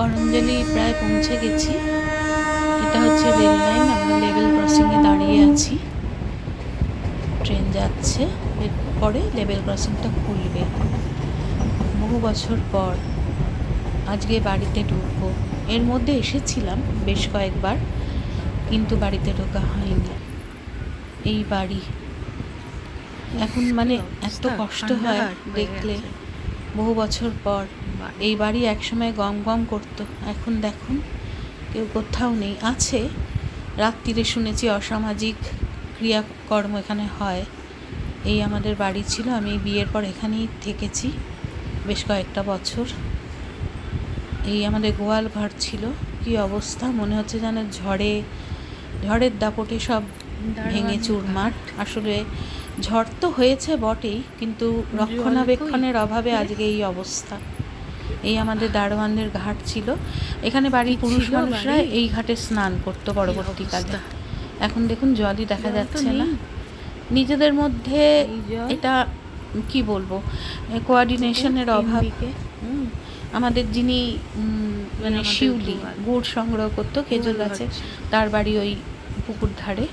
করঞ্জলি প্রায় পৌঁছে গেছি। এটা হচ্ছে রেল লাইন আমরা লেভেল ক্রসিংয়ে দাঁড়িয়ে আছি। ট্রেন যাচ্ছে এরপরে লেভেল ক্রসিংটা খুলবে। বহু বছর পর আজকে বাড়িতে ঢুকবো। এর মধ্যে এসেছিলাম বেশ কয়েকবার কিন্তু বাড়িতে ঢোকা হয়নি। এই বাড়ি। এখন মানে এত কষ্ট হয় দেখলে। বহু বছর পর এই বাড়ি একসময় গম গম করতো। এখন দেখুন, কেউ কোথাও নেই। আছে, রাত্রিরে শুনেছি অসামাজিক ক্রিয়াকর্ম এখানে হয়। এই আমাদের বাড়ি ছিল, আমি বিয়ের পর এখানেই থেকেছি বেশ কয়েকটা বছর। এই আমাদের গোয়াল ঘর ছিল। কি অবস্থা? মনে হচ্ছে যেন ঝড়ে, ঝড়ের দাপটে সব ভেঙে চুরমার। আসলে ঝড় তো হয়েছে বটেই কিন্তু রক্ষণাবেক্ষণের অভাবে আজকে এই অবস্থা। এই আমাদের দারোয়ানদের ঘাট ছিল। এখানে বাড়ির পুরুষ মানুষরা এই ঘাটে স্নান করতো পরবর্তীকালে এখন দেখুন জলই দেখা যাচ্ছে না। নিজেদের মধ্যে? এটা কি বলব? কোয়ার্ডিনেশনের অভাব। আমাদের যিনি মানে শিউলি গুড় সংগ্রহ করতো খেজুর গাছে তার বাড়ি ওই পুকুর ধারে।